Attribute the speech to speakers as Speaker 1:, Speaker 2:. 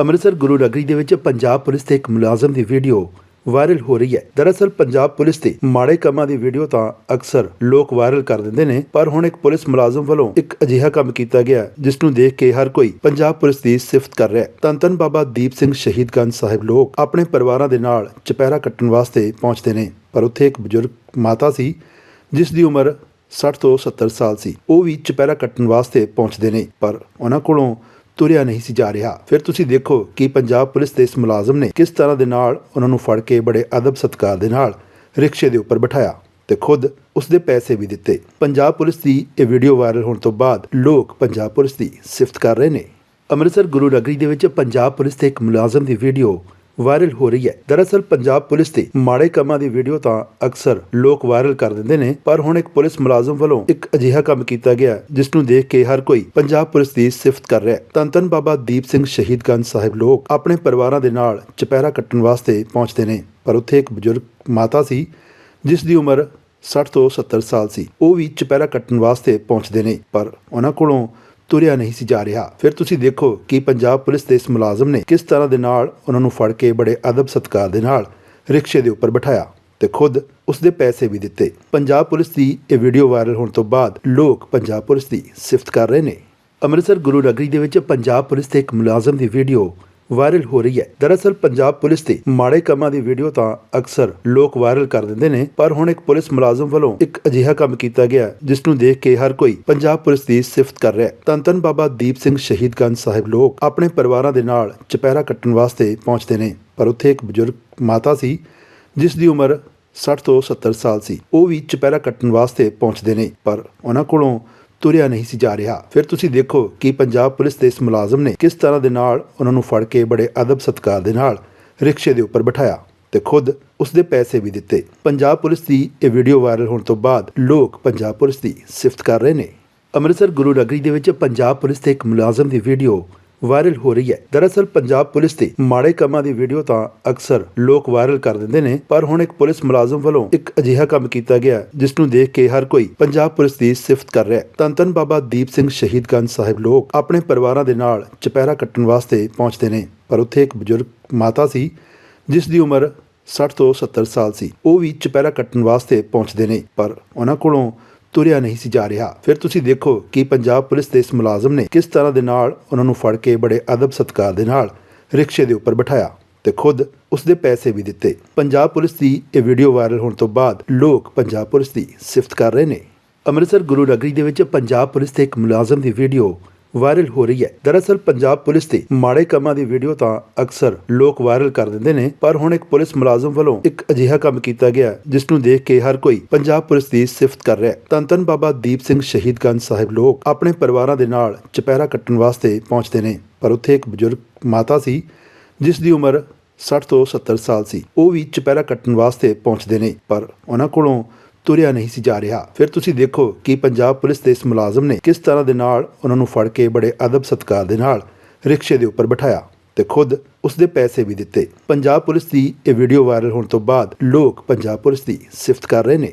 Speaker 1: ਅੰਮ੍ਰਿਤਸਰ ਗੁਰੂ ਨਗਰੀ ਦੇ ਵਿੱਚ ਪੰਜਾਬ ਪੁਲਿਸ ਦੇ ਇੱਕ ਮੁਲਾਜ਼ਮ ਦੀ ਵੀਡੀਓ ਵਾਇਰਲ ਹੋ ਰਹੀ ਹੈ। ਦਰਅਸਲ ਪੰਜਾਬ ਪੁਲਿਸ ਦੇ ਮਾੜੇ ਕੰਮਾਂ ਦੀ ਵੀਡੀਓ ਤਾਂ ਅਕਸਰ ਲੋਕ ਵਾਇਰਲ ਕਰ ਦਿੰਦੇ ਨੇ, ਪਰ ਹੁਣ ਇੱਕ ਪੁਲਿਸ ਮੁਲਾਜ਼ਮ ਵੱਲੋਂ ਇੱਕ ਅਜਿਹਾ ਕੰਮ ਕੀਤਾ ਗਿਆ, ਜਿਸ ਨੂੰ ਦੇਖ ਕੇ ਹਰ ਕੋਈ ਪੰਜਾਬ ਪੁਲਿਸ ਦੀ ਸਿਫਤ ਕਰ ਰਿਹਾ ਹੈ। ਧੰਨ ਬਾਬਾ ਦੀਪ ਸਿੰਘ ਸ਼ਹੀਦਗੰਜ ਸਾਹਿਬ ਲੋਕ ਆਪਣੇ ਪਰਿਵਾਰਾਂ ਦੇ ਨਾਲ ਚਪਹਿਰਾ ਕੱਟਣ ਵਾਸਤੇ ਪਹੁੰਚਦੇ ਨੇ, ਪਰ ਉੱਥੇ ਇੱਕ ਬਜ਼ੁਰਗ ਮਾਤਾ ਸੀ, ਜਿਸ ਦੀ ਉਮਰ 60 ਤੋਂ 70 ਸਾਲ ਸੀ। ਉਹ ਵੀ ਚਪਹਿਰਾ ਕੱਟਣ ਵਾਸਤੇ ਪਹੁੰਚਦੇ ਨੇ, ਪਰ ਉਹਨਾਂ ਕੋਲੋਂ ਤੁਰਿਆ ਨਹੀਂ ਸੀ ਜਾ ਰਿਹਾ। ਫਿਰ ਤੁਸੀਂ ਦੇਖੋ ਕਿ ਪੰਜਾਬ ਪੁਲਿਸ ਦੇ ਇਸ ਮੁਲਾਜ਼ਮ ਨੇ ਕਿਸ ਤਰ੍ਹਾਂ ਦੇ ਨਾਲ ਉਹਨਾਂ ਨੂੰ ਫੜ ਕੇ ਬੜੇ ਅਦਬ ਸਤਕਾਰ ਦੇ ਨਾਲ ਰਿਕਸ਼ੇ ਦੇ ਉੱਪਰ ਬਿਠਾਇਆ ਤੇ ਖੁਦ ਉਸ ਦੇ ਪੈਸੇ ਵੀ ਦਿੱਤੇ। ਪੰਜਾਬ ਪੁਲਿਸ ਦੀ ਇਹ ਵੀਡੀਓ ਵਾਇਰਲ ਹੋਣ ਤੋਂ ਬਾਅਦ ਲੋਕ ਪੰਜਾਬ ਪੁਲਿਸ ਦੀ ਸਿਫਤ ਕਰ ਰਹੇ ਨੇ। ਅੰਮ੍ਰਿਤਸਰ ਗੁਰੂ ਨਗਰੀ ਦੇ ਵਿੱਚ ਪੰਜਾਬ ਪੁਲਿਸ ਦੇ ਇੱਕ ਮੁਲਾਜ਼ਮ ਦੀ ਵੀਡੀਓ ਵਾਇਰਲ ਹੋ ਰਹੀ ਹੈ। ਦਰਅਸਲ ਪੰਜਾਬ ਪੁਲਿਸ ਦੇ ਮਾੜੇ ਕੰਮਾਂ ਦੀ ਵੀਡੀਓ ਤਾਂ ਅਕਸਰ ਲੋਕ ਵਾਇਰਲ ਕਰ ਦਿੰਦੇ ਨੇ, ਪਰ ਹੁਣ ਇੱਕ ਪੁਲਿਸ ਮੁਲਾਜ਼ਮ ਵੱਲੋਂ ਇੱਕ ਅਜਿਹਾ ਕੰਮ ਕੀਤਾ ਗਿਆ, ਜਿਸ ਨੂੰ ਦੇਖ ਕੇ ਹਰ ਕੋਈ ਪੰਜਾਬ ਪੁਲਿਸ ਦੀ ਸਿਫਤ ਕਰ ਰਿਹਾ ਹੈ। ਧੰਨ ਬਾਬਾ ਦੀਪ ਸਿੰਘ ਸ਼ਹੀਦਗੰਜ ਸਾਹਿਬ ਲੋਕ ਆਪਣੇ ਪਰਿਵਾਰਾਂ ਦੇ ਨਾਲ ਚਪਹਿਰਾ ਕੱਟਣ ਵਾਸਤੇ ਪਹੁੰਚਦੇ ਨੇ, ਪਰ ਉੱਥੇ ਇੱਕ ਬਜ਼ੁਰਗ ਮਾਤਾ ਸੀ, ਜਿਸ ਦੀ ਉਮਰ 60 ਤੋਂ 70 ਸਾਲ ਸੀ। ਉਹ ਵੀ ਚਪਹਿਰਾ ਕੱਟਣ ਵਾਸਤੇ ਪਹੁੰਚਦੇ ਨੇ, ਪਰ ਉਹਨਾਂ ਕੋਲੋਂ ਤੁਰਿਆ ਨਹੀਂ ਸੀ ਜਾ ਰਿਹਾ। ਫਿਰ ਤੁਸੀਂ ਦੇਖੋ ਕਿ ਪੰਜਾਬ ਪੁਲਿਸ ਦੇ ਇਸ ਮੁਲਾਜ਼ਮ ਨੇ ਕਿਸ ਤਰ੍ਹਾਂ ਦੇ ਨਾਲ ਉਹਨਾਂ ਨੂੰ ਫੜ ਕੇ ਬੜੇ ਅਦਬ ਸਤਕਾਰ ਦੇ ਨਾਲ ਰਿਕਸ਼ੇ ਦੇ ਉੱਪਰ ਬਿਠਾਇਆ ਤੇ ਖੁਦ ਉਸਦੇ ਪੈਸੇ ਵੀ ਦਿੱਤੇ। ਪੰਜਾਬ ਪੁਲਿਸ ਦੀ ਇਹ ਵੀਡੀਓ ਵਾਇਰਲ ਹੋਣ ਤੋਂ ਬਾਅਦ ਲੋਕ ਪੰਜਾਬ ਪੁਲਿਸ ਦੀ ਸਿਫਤ ਕਰ ਰਹੇ ਨੇ। ਅੰਮ੍ਰਿਤਸਰ ਗੁਰੂ ਨਗਰੀ ਦੇ ਵਿੱਚ ਪੰਜਾਬ ਪੁਲਿਸ ਦੇ ਇੱਕ ਮੁਲਾਜ਼ਮ ਦੀ ਵੀਡੀਓ ਵਾਇਰਲ ਹੋ ਰਹੀ ਹੈ। ਦਰਅਸਲ ਪੰਜਾਬ ਪੁਲਿਸ ਦੇ ਮਾੜੇ ਕੰਮਾਂ ਦੀ ਵੀਡੀਓ ਤਾਂ ਅਕਸਰ ਲੋਕ ਵਾਇਰਲ ਕਰ ਦਿੰਦੇ ਨੇ, ਪਰ ਹੁਣ ਇੱਕ ਪੁਲਿਸ ਮੁਲਾਜ਼ਮ ਵੱਲੋਂ ਇੱਕ ਅਜਿਹਾ ਕੰਮ ਕੀਤਾ ਗਿਆ, ਜਿਸ ਨੂੰ ਦੇਖ ਕੇ ਹਰ ਕੋਈ ਪੰਜਾਬ ਪੁਲਿਸ ਦੀ ਸਿਫਤ ਕਰ ਰਿਹਾ ਹੈ। ਧੰਨ ਬਾਬਾ ਦੀਪ ਸਿੰਘ ਸ਼ਹੀਦਗੰਜ ਸਾਹਿਬ ਲੋਕ ਆਪਣੇ ਪਰਿਵਾਰਾਂ ਦੇ ਨਾਲ ਚਪੈਰਾ ਕੱਟਣ ਵਾਸਤੇ ਪਹੁੰਚਦੇ ਨੇ, ਪਰ ਉੱਥੇ ਇੱਕ ਬਜ਼ੁਰਗ ਮਾਤਾ ਸੀ, ਜਿਸ ਦੀ ਉਮਰ 60 ਤੋਂ 70 ਸਾਲ ਸੀ। ਉਹ ਵੀ ਚਪੈਰਾ ਕੱਟਣ ਵਾਸਤੇ ਪਹੁੰਚਦੇ ਨੇ, ਪਰ ਉਹਨਾਂ ਕੋਲੋਂ ਤੁਰਿਆ ਨਹੀਂ ਸੀ ਜਾ ਰਿਹਾ। ਫਿਰ ਤੁਸੀਂ ਦੇਖੋ ਕਿ ਪੰਜਾਬ ਪੁਲਿਸ ਦੇ ਇਸ ਮੁਲਾਜ਼ਮ ਨੇ ਕਿਸ ਤਰ੍ਹਾਂ ਦੇ ਨਾਲ ਉਹਨਾਂ ਨੂੰ ਫੜ ਕੇ ਬੜੇ ਅਦਬ ਸਤਕਾਰ ਦੇ ਨਾਲ ਰਿਕਸ਼ੇ ਦੇ ਉੱਪਰ ਬਿਠਾਇਆ ਤੇ ਖੁਦ ਉਸਦੇ ਪੈਸੇ ਵੀ ਦਿੱਤੇ। ਪੰਜਾਬ ਪੁਲਿਸ ਦੀ ਇਹ ਵੀਡੀਓ ਵਾਇਰਲ ਹੋਣ ਤੋਂ ਬਾਅਦ ਲੋਕ ਪੰਜਾਬ ਪੁਲਿਸ ਦੀ ਸਿਫਤ ਕਰ ਰਹੇ ਨੇ। ਅੰਮ੍ਰਿਤਸਰ ਗੁਰੂ ਨਗਰੀ ਦੇ ਵਿੱਚ ਪੰਜਾਬ ਪੁਲਿਸ ਦੇ ਇੱਕ ਮੁਲਾਜ਼ਮ ਦੀ ਵੀਡੀਓ ਵਾਇਰਲ ਹੋ ਰਹੀ ਹੈ। ਦਰਅਸਲ ਪੰਜਾਬ ਪੁਲਿਸ ਦੇ ਮਾੜੇ ਕੰਮਾਂ ਦੀ ਵੀਡੀਓ ਤਾਂ ਅਕਸਰ ਲੋਕ ਵਾਇਰਲ ਕਰ ਦਿੰਦੇ ਨੇ, ਪਰ ਹੁਣ ਇੱਕ ਪੁਲਿਸ ਮੁਲਾਜ਼ਮ ਵੱਲੋਂ ਇੱਕ ਅਜਿਹਾ ਕੰਮ ਕੀਤਾ ਗਿਆ, ਜਿਸ ਨੂੰ ਦੇਖ ਕੇ ਹਰ ਕੋਈ ਪੰਜਾਬ ਪੁਲਿਸ ਦੀ ਸਿਫਤ ਕਰ ਰਿਹਾ ਹੈ। ਧੰਨ ਬਾਬਾ ਦੀਪ ਸਿੰਘ ਸ਼ਹੀਦਗੰਜ ਸਾਹਿਬ ਲੋਕ ਆਪਣੇ ਪਰਿਵਾਰਾਂ ਦੇ ਨਾਲ ਚਪਹਿਰਾ ਕੱਟਣ ਵਾਸਤੇ ਪਹੁੰਚਦੇ ਨੇ, ਪਰ ਉੱਥੇ ਇੱਕ ਬਜ਼ੁਰਗ ਮਾਤਾ ਸੀ, ਜਿਸ ਦੀ ਉਮਰ 60 ਤੋਂ 70 ਸਾਲ ਸੀ। ਉਹ ਵੀ ਚਪਹਿਰਾ ਕੱਟਣ ਵਾਸਤੇ ਪਹੁੰਚਦੇ ਨੇ, ਪਰ ਉਹਨਾਂ ਕੋਲੋਂ ਤੁਰਿਆ ਨਹੀਂ ਸੀ ਜਾ ਰਿਹਾ। ਫਿਰ ਤੁਸੀਂ ਦੇਖੋ ਕਿ ਪੰਜਾਬ ਪੁਲਿਸ ਦੇ ਇਸ ਮੁਲਾਜ਼ਮ ਨੇ ਕਿਸ ਤਰ੍ਹਾਂ ਦੇ ਨਾਲ ਉਹਨਾਂ ਨੂੰ ਫੜ ਕੇ ਬੜੇ ਅਦਬ ਸਤਕਾਰ ਦੇ ਨਾਲ ਰਿਕਸ਼ੇ ਦੇ ਉੱਪਰ ਬਿਠਾਇਆ ਤੇ ਖੁਦ ਉਸ ਦੇ ਪੈਸੇ ਵੀ ਦਿੱਤੇ। ਪੰਜਾਬ ਪੁਲਿਸ ਦੀ ਇਹ ਵੀਡੀਓ ਵਾਇਰਲ ਹੋਣ ਤੋਂ ਬਾਅਦ ਲੋਕ ਪੰਜਾਬ ਪੁਲਿਸ ਦੀ ਸਿਫਤ ਕਰ ਰਹੇ ਨੇ। ਅੰਮ੍ਰਿਤਸਰ ਗੁਰੂ ਨਗਰੀ ਦੇ ਵਿੱਚ ਪੰਜਾਬ ਪੁਲਿਸ ਦੇ ਇੱਕ ਮੁਲਾਜ਼ਮ ਦੀ ਵੀਡੀਓ ਵਾਇਰਲ ਹੋ ਰਹੀ ਹੈ। ਦਰਅਸਲ ਪੰਜਾਬ ਪੁਲਿਸ ਦੇ ਮਾੜੇ ਕੰਮਾਂ ਦੀ ਵੀਡੀਓ ਤਾਂ ਅਕਸਰ ਲੋਕ ਵਾਇਰਲ ਕਰ ਦਿੰਦੇ ਨੇ, ਪਰ ਹੁਣ ਇੱਕ ਪੁਲਿਸ ਮੁਲਾਜ਼ਮ ਵੱਲੋਂ ਇੱਕ ਅਜਿਹਾ ਕੰਮ ਕੀਤਾ ਗਿਆ, ਜਿਸ ਨੂੰ ਦੇਖ ਕੇ ਹਰ ਕੋਈ ਪੰਜਾਬ ਪੁਲਿਸ ਦੀ ਸਿਫਤ ਕਰ ਰਿਹਾ ਹੈ। ਧੰਨ ਬਾਬਾ ਦੀਪ ਸਿੰਘ ਸ਼ਹੀਦਗੰਜ ਸਾਹਿਬ ਲੋਕ ਆਪਣੇ ਪਰਿਵਾਰਾਂ ਦੇ ਨਾਲ ਚਪੈਰਾ ਕੱਟਣ ਵਾਸਤੇ ਪਹੁੰਚਦੇ ਨੇ, ਪਰ ਉੱਥੇ ਇੱਕ ਬਜ਼ੁਰਗ ਮਾਤਾ ਸੀ, ਜਿਸ ਦੀ ਉਮਰ 60 ਤੋਂ 70 ਸਾਲ ਸੀ। ਉਹ ਵੀ ਚਪੈਰਾ ਕੱਟਣ ਵਾਸਤੇ ਪਹੁੰਚਦੇ ਨੇ, ਪਰ ਉਹਨਾਂ ਕੋਲੋਂ ਤੁਰਿਆ ਨਹੀਂ ਸੀ ਜਾ ਰਿਹਾ। ਫਿਰ ਤੁਸੀਂ ਦੇਖੋ ਕਿ ਪੰਜਾਬ ਪੁਲਿਸ ਦੇ ਇਸ ਮੁਲਾਜ਼ਮ ਨੇ ਕਿਸ ਤਰ੍ਹਾਂ ਦੇ ਨਾਲ ਉਹਨਾਂ ਨੂੰ ਫੜ ਕੇ ਬੜੇ ਅਦਬ ਸਤਕਾਰ ਦੇ ਨਾਲ ਰਿਕਸ਼ੇ ਦੇ ਉੱਪਰ ਬਿਠਾਇਆ ਤੇ ਖੁਦ ਉਸ ਦੇ ਪੈਸੇ ਵੀ ਦਿੱਤੇ। ਪੰਜਾਬ ਪੁਲਿਸ ਦੀ ਇਹ ਵੀਡੀਓ ਵਾਇਰਲ ਹੋਣ ਤੋਂ ਬਾਅਦ ਲੋਕ ਪੰਜਾਬ ਪੁਲਿਸ ਦੀ ਸਿਫਤ ਕਰ ਰਹੇ ਨੇ।